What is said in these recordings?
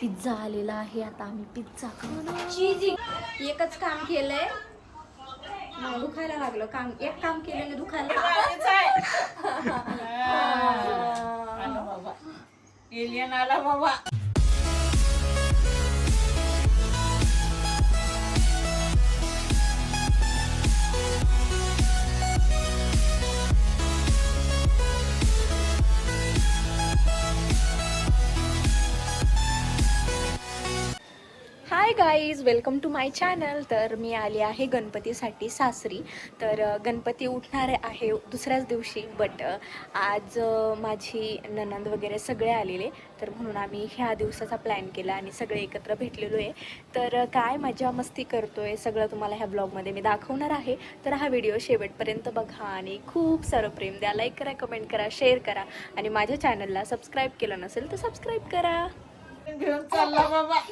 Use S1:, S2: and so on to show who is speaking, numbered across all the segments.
S1: Pizza आलेला आहे आता आम्ही पिझ्झा खाणार
S2: चीजी एकच काम केलंय. मला दुखायला लागलं. काम एक काम केलेलं दुखायला
S3: आला बाबा.
S1: Guys welcome to my channel तर मी आली आहे गणपतीसाठी सासरी. तर गणपती उठणार आहे दुसऱ्याच दिवशी बट आज माझी ननंद वगैरे सगळे आलेले. तर म्हणून आम्ही ह्या दिवसाचा प्लॅन केला आणि सगळे एकत्र भेटलेलो आहे. तर काय मजा मस्ती करतो आहे सगळं तुम्हाला ह्या ब्लॉगमध्ये मी दाखवणार आहे. तर हा व्हिडिओ शेवटपर्यंत बघा आणि खूप सारं प्रेम द्या. लाईक करा कमेंट करा शेअर करा. आणि माझ्या चॅनलला सबस्क्राईब केलं नसेल तर सबस्क्राईब करा.
S3: घेऊन चालला बाबा.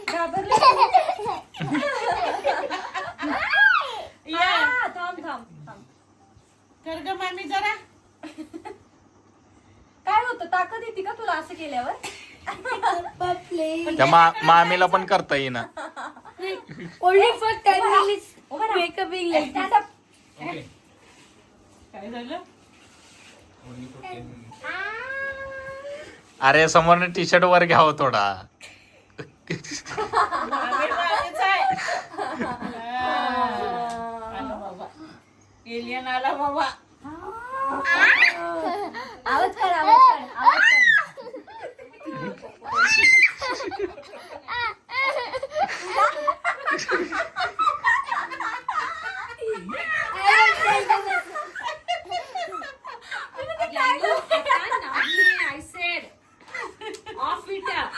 S3: या.
S2: थांब थांब थांब.
S3: कर ग मामी जरा.
S2: काय होतं? ताकद येते का तुला असं केल्यावर?
S4: त्या मा मामीला पण करता येईना.
S2: Only for ten minutes makeuping
S3: काय झालं?
S4: अरे समोरने टी शर्ट वर घ्यावं थोडा
S3: मामी मामीच आहे आला बाबा एलियन आला बाबा
S2: आवाज कर आवाज कर आवाज कर I said off it up.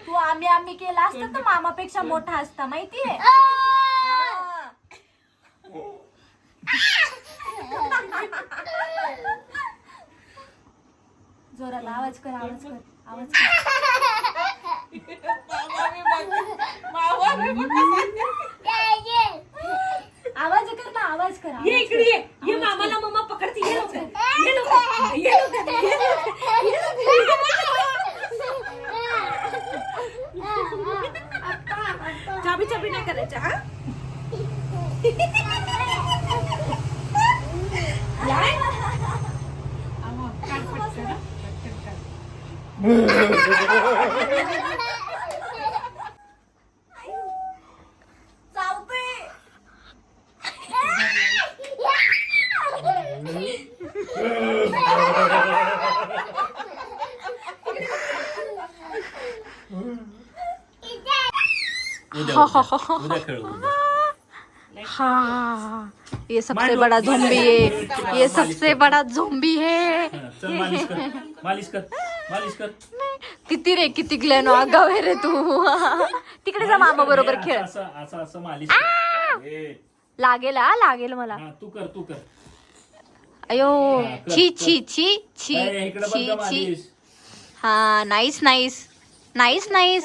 S2: तू आम्ही आम्ही केला असतं तर मामापेक्षा मोठा असता माहितीये? हा. जोरात आवाज कर आवाज कर आवाज कर. आवाज कर ना आवाज कर आवाज
S5: ये इकडे ये. ये मामाला मम्मा पकडते. ये लवकर. ये लवकर. ये लवकर. ये लवकर. ये लवकर. चाबी चाबी नाही करायच्या हा
S3: काढ पटकन हा. पटकन काढ.
S2: चावतोय
S1: हाँ. ये सबसे बड़ा जोम्बी है ये सबसे बड़ा जोम्बी है
S6: चल मालिश कर. मालिश कर. मालिश कर.
S1: किती रे किती ग्लॅनो आगाव आहे रे तू. तिकडे जा मामा बरोबर खेळ.
S6: असं असं असं मालिश कर. ए,
S1: लागेल हा लागेल मला.
S6: हा, तू कर तू कर.
S1: अयो छी. छी छी छी
S6: ए, इकडे बघ
S1: छी
S6: गं
S1: छी
S6: मालिश.
S1: हा नाईस नाईस. नाईस नाईस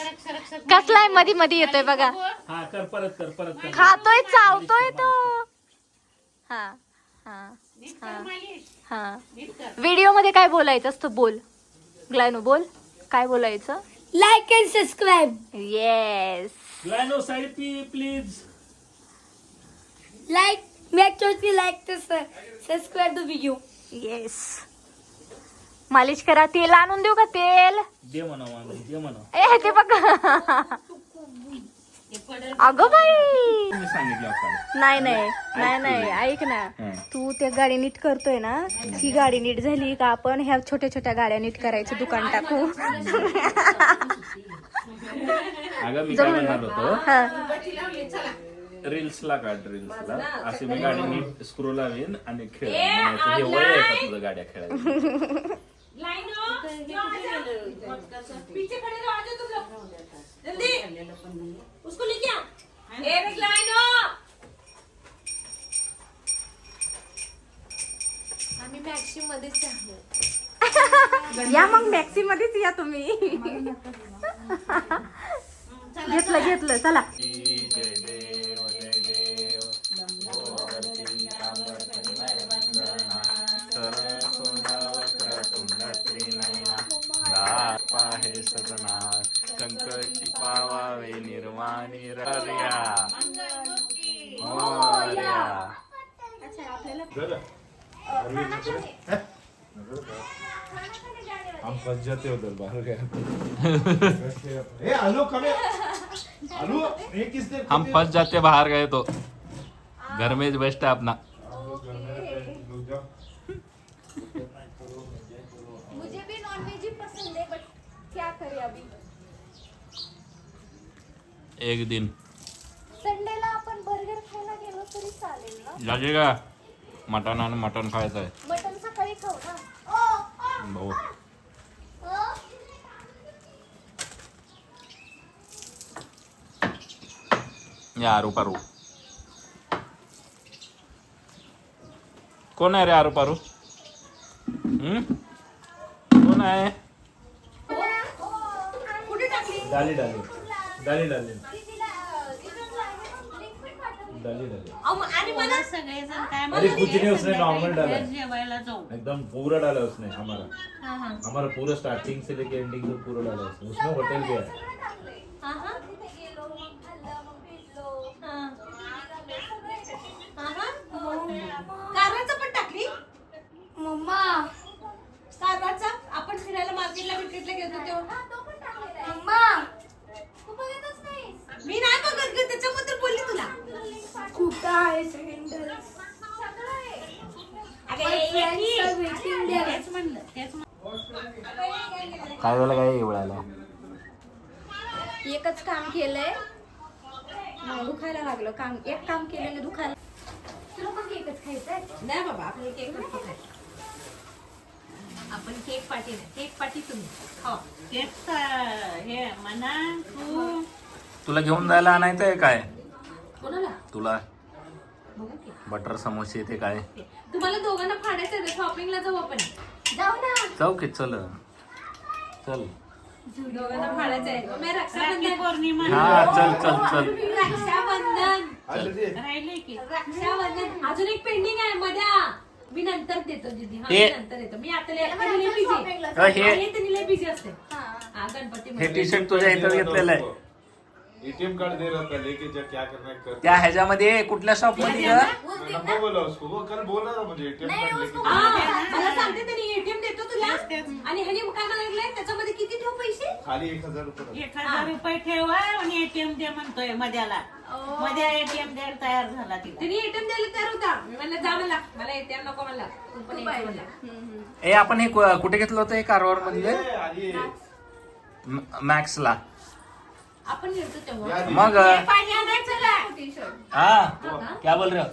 S1: कसलाय? मधी मधी येतोय बघा.
S6: हा कर परत कर परत कर.
S1: खातोय चावतोय तो. हा हा हा हा. व्हिडिओमध्ये काय बोलायचं असतं बोल. ग्लायनो बोल. काय बोलायचं?
S2: Like and subscribe
S1: yes
S6: ग्लायनो side P please
S2: like like this uh, subscribe the video.
S1: Yes मालिश करा तेल आणून देऊ का तेल?
S6: दे म्हणा दे म्हणा.
S1: ए ते बघ. अगं बाई.
S6: मी सांगितलं आपल्याला.
S1: नाही नाही नाही नाही ऐक ना.
S6: हा.
S1: तू त्या गाडी नीट करतोय ना ती गाडी नीट झाली का आपण ह्या छोट्या छोट्या गाड्या नीट करायचं दुकान टाकू?
S6: अगं मी काय म्हणणार होतो?
S1: हा.
S6: रील्सला काढ रील्सला असे मी गाडी नीट स्क्रू लावीन आणि खेळ. हे गाड्या खेळायला?
S5: लाइन हो, जो आ जाओ. पीछे खड़े रहो आ जाओ तुम लोग. जल्दी. उसको लेके आ ए रे लाइन हो.
S2: आम्ही मॅक्सी मध्येच
S1: या मग मॅक्सी मध्येच या तुम्ही. घेतलं घेतलं चला.
S4: संकटी पावावे निर्वाणी रर्या. मोरया.
S6: हम फंस जाते उधर बाहर गए ए आलू कमे. आलू किस
S4: हम फंस जाते बाहर गए तो घर में बेस्ट है अपना
S1: मुझे भी नॉनवेज ही पसंद है बट क्या करें अभी
S4: एक दिन.
S1: संडेला आपण बर्गर खायला गेलो तरी चालेल ना?
S4: झाले का? मटण आणि मटण खायचं आहे.
S1: मटन सकाळी खाऊ ना?
S4: भाऊ. या आरू पारू कोण आहे रे आरू पारू हम्म? कोण आहे?
S6: डाली डाली. डाली डाली. डाली डाली.
S5: आणि मला सगळेजण काय
S6: अरे कुछ नहीं उसने नॉर्मल डाला।
S5: जेवायला जाऊ.
S6: एकदम पूरा डाला उसने हमारा हमारा पूरा स्टार्टिंग से लेके एंडिंग तक पूरा डाला उसने. उसने होटल गया है
S5: कारवाचा पण टाकली
S1: मम्मा
S5: कारवाचा आपण फिरायला मार्केटला विकेटला गेलो तेव्हा
S1: मम्मा तू बघतच नाही
S5: मी नाही बघत ग त्याच्याबद्दल बोलली तुला
S1: कुठं आहे सिलेंडर
S5: तेच म्हणलं तेच
S4: काय झालं काय एवढ्याला
S1: एकच काम केलंय. मग दुखायला लागलं. काम एक काम केलेलं दुखायला तुला पण केकच खायचंय?
S5: नाही बाबा आपल्याला केक नको. आपण केक पार्टी नाही. केक पार्टी तुम्ही. हो केक हे म्हणा तू.
S4: तुला घेऊन जायला आणायचंय काय?
S5: कोणाला?
S4: तुला?
S5: बघू की.
S4: बटर समोसे ते काय?
S5: तुम्हाला दोघांना फाडायचं आहे शॉपिंगला जाऊ आपण.
S1: जाऊ ना
S4: चौकीत चल. चल.
S5: पौर्णिमा.
S4: हा चल चल चल.
S5: रक्षाबंधन. राहिले की. रक्षाबंधन. अजून एक पेंडिंग आहे मध्या मी नंतर देतो दीदी हा मी
S4: हे-
S5: नंतर देतो. मी आता लय- आता लय busy आहे.
S4: अ, हे
S5: आणि त्यांनी लय बिझी असते. हा. गणपती
S4: हे टी शर्ट तुझ्या इथं घेतलेलं आहे.
S6: एटीएम कार्ड दे रहा था लेके जा क्या करना है कर.
S4: त्या ह्याच्यामध्ये कुठल्या शॉपमध्ये ग?
S6: नंबर बोला उसको वो कल बोल रहा था मुझे एटीएम कार्ड लेके. जा।
S5: हा, मला सांगते त्यांनी तुला आणि ह्यानी काय म्हणाले त्याच्यामध्ये किती ठेव पैसे
S6: खाली एक हजार रुपये
S3: एक हजार रुपये ठेवा आणि एटीएम दे म्हणतोय मध्याला मध्ये एटीएम द्यायला तयार झाला तिला
S5: त्यांनी एटीएम द्यायला तयार होता मी म्हणलं जा म्हणला मला एटीएम नको म्हणला तू पण ये म्हणला
S4: ए आपण हे कु- कुठे घेतलं होतं हे कारवार मधले मॅक्सला
S5: आपण तेव्हा
S4: मग
S5: पाणी आणायचं का
S4: हा क्या बोल रहे हो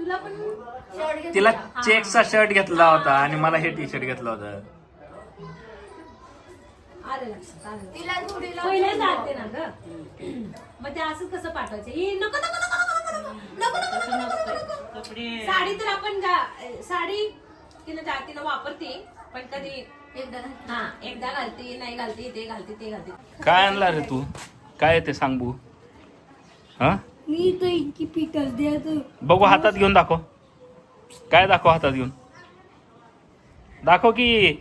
S5: तुला पण
S4: तिला चेकचा शर्ट घेतला होता आणि मला हे टी शर्ट घेतलं होतं
S5: आलं लक्षात आलं
S1: तिला जोडीला
S5: पहिले जाते ना ग मग ते असं कसं पाठवायचं हे नको नको नको नको नको नको नको नको नको नको
S3: कपडे
S5: साडी तर आपण गा- साडी तिनं जातीनं वापरते पण कधी
S1: एकदा
S5: हा एकदा घालते नाही घालते ते घालते ते घालते
S4: काय आणला रे तू काय आहे ते सांग हा
S1: मी तर इतकी द्यायचं
S4: बघू हातात घेऊन दाखव. काय दाखव हातात घेऊन? दाखव की.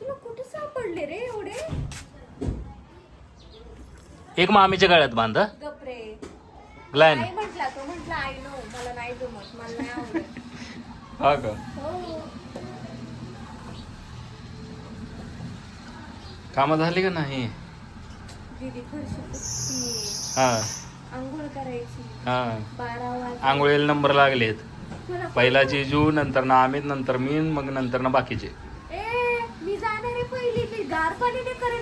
S1: तुला कुठे सापडले रे एवढे?
S4: एक मामीच्या गळ्यात बांध
S1: गपरे
S4: ग्लॅन
S1: आई म्हटला तो म्हटला आई नो मला नाही जमत मला नाही आवडत.
S4: हा का?
S1: हो.
S4: कामं झाली का नाही?
S1: दीदी फरशी पुसती
S4: हा.
S1: आंघोळ करायची.
S4: हा.
S1: बारा
S4: आंघोळीला नंबर लागलेत.
S1: मला
S4: पहिला जेजू नंतर ना अमित नंतर मी मग नंतर ना बाकीचे.
S1: ए मी जाणार आहे पहिली. मी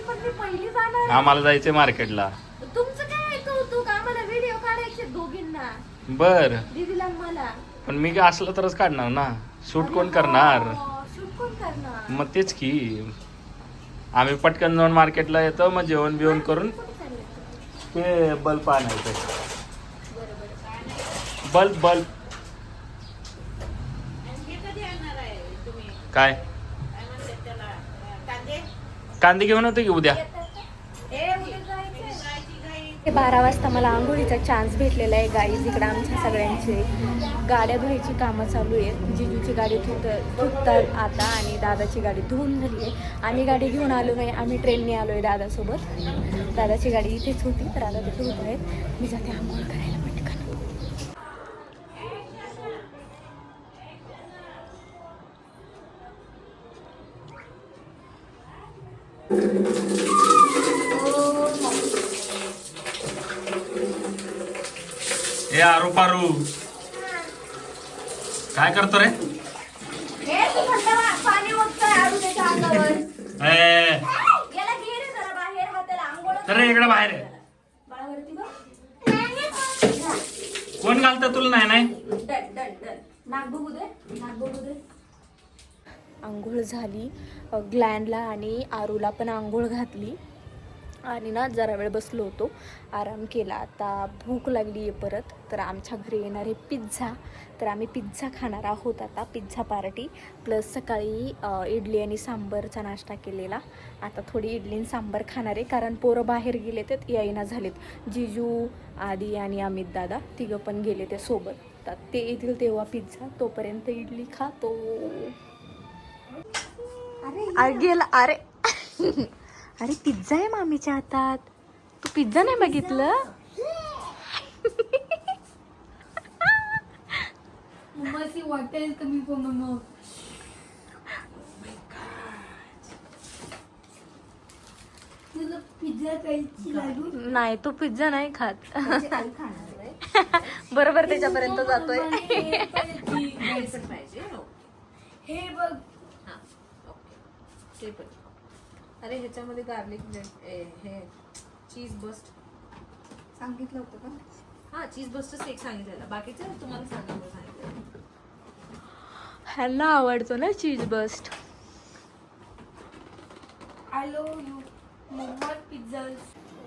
S1: पण मी पहिली जाणार. आहे.
S4: आम्हाला जायचंय मार्केटला.
S1: तुमचं काय कौतुक आम्हाला व्हिडिओ काढायचे दोघींना.
S4: बर.
S1: दीदीला आणि मला.
S4: पण मी असलं तरच काढणार ना? शूट कोण करणार?
S1: शूट कोण करणार?
S4: मग तेच की. आम्ही पटकन जाऊन मार्केटला येतो मग जेवण बिवण करून? ते बल्ब आणायचं. Bulb bulb. काय?
S3: कांदे?
S4: घेऊन होते की उद्या?
S1: बारा वाजता मला आंघोळीचा चान्स भेटलेला आहे गाईज इकडं आमच्या सगळ्यांचे गाड्या धुवायची कामं चालू आहेत. जिजूची गाडी धुत धुतात आता आणि दादाची गाडी धुवून झाली आहे. आम्ही गाडी घेऊन आलो नाही आम्ही ट्रेनने आलो आहे दादासोबत. दादाची गाडी इथेच होती तर आता तिथे होत आहेत मी जाते आंघोळ करायला पटकन.
S4: ए आरू पारू. काय करतो रे?
S2: हे हा
S4: इकडे बाहेर कोण घालतं तुला नाही नाही?
S1: आंघोळ झाली अ, ग्लॅनला आणि आरूला पण आंघोळ घातली. आणि ना जरा वेळ बसलो होतो. आराम केला. आता भूक लागली आहे परत. तर आमच्या घरी येणार आहे पिझ्झा. तर आम्ही पिझ्झा खाणार आहोत आता. Pizza party. प्लस सकाळी इडली आणि सांबरचा नाश्ता केलेला. आता थोडी इडली आणि सांबर खाणार आहे. कारण पोरं बाहेर गेले तर येईना झालेत. जिजू आदी आणि अमित दादा तिघं पण गेले ते सोबत. तर ते येतील तेव्हा पिझ्झा. तोपर्यंत इडली खातो. अरे गेला. अरे. अरे पिझ्झा आहे मामीच्या हातात. तू पिझ्झा नाही बघितलं?
S2: मम्माची वाटेल कमी तुला पिझ्झा खायची लागू
S1: नाही तो पिझ्झा नाही खात. बरोबर त्याच्यापर्यंत जातोय.
S2: हे बघ.
S5: ते पण. अरे ह्याच्यामध्ये गार्लिक हे चीज बस्ट
S2: सांगितलं होतं का?
S5: हा चीज बस्टच एक सांगितलेलं. बाकीचं तुम्हाला सांगितलं सांगितलं.
S1: ह्यांना आवडतो ना cheese burst
S2: I love you mamma pizza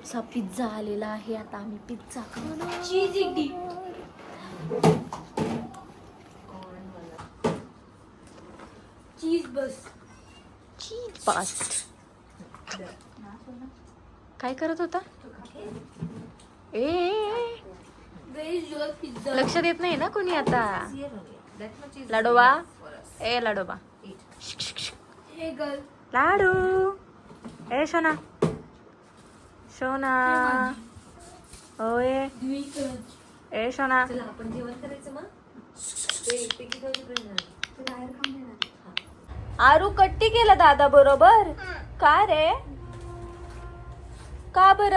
S1: असा पिझ्झा आलेला आहे. आता आम्ही पिझ्झा खाणार
S2: चीज इटी चीज बस
S1: चीज बस्ट काय करत होता? ए, लक्ष देत नाही ना कोणी आता? लाडोबा? ए लाडोबा. लाडू. ए सोना सोना ओए ए सोना
S5: चला आपण जेवण करायचं मग ते ते किती वाजेपर्यंत
S1: आरू कट्टी केलं दादा बरोबर? का रे? का बर?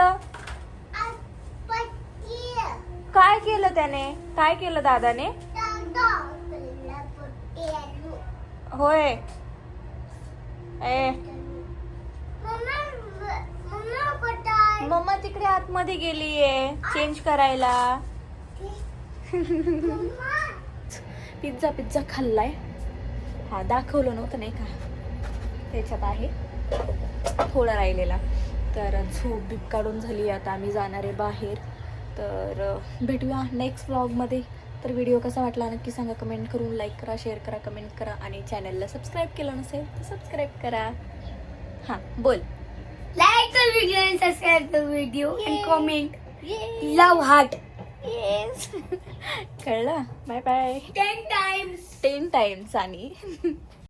S1: काय केलं त्याने? काय केलं दादाने? होय. ए. मम्मा तिकडे आतमध्ये गेलीये. चेंज करायला. Pizza pizza खाल्लाय. हा दाखवलं नव्हतं नाही का? त्याच्यात आहे. थोडा राहिलेला. तर झोप बीप काढून झाली आता आम्ही जाणार आहे बाहेर. तर भेटूया नेक्स्ट व्लॉगमध्ये तर व्हिडिओ कसा वाटला नक्की सांगा. कमेंट करून लाईक करा शेअर करा कमेंट करा आणि चॅनलला सबस्क्राईब केलं नसेल तर सबस्क्राईब करा. हां बोल.
S2: And subscribe the video and comment. Love heart.
S1: Yes कळलं? Bye bye
S2: Ten times.
S1: Ten times आणि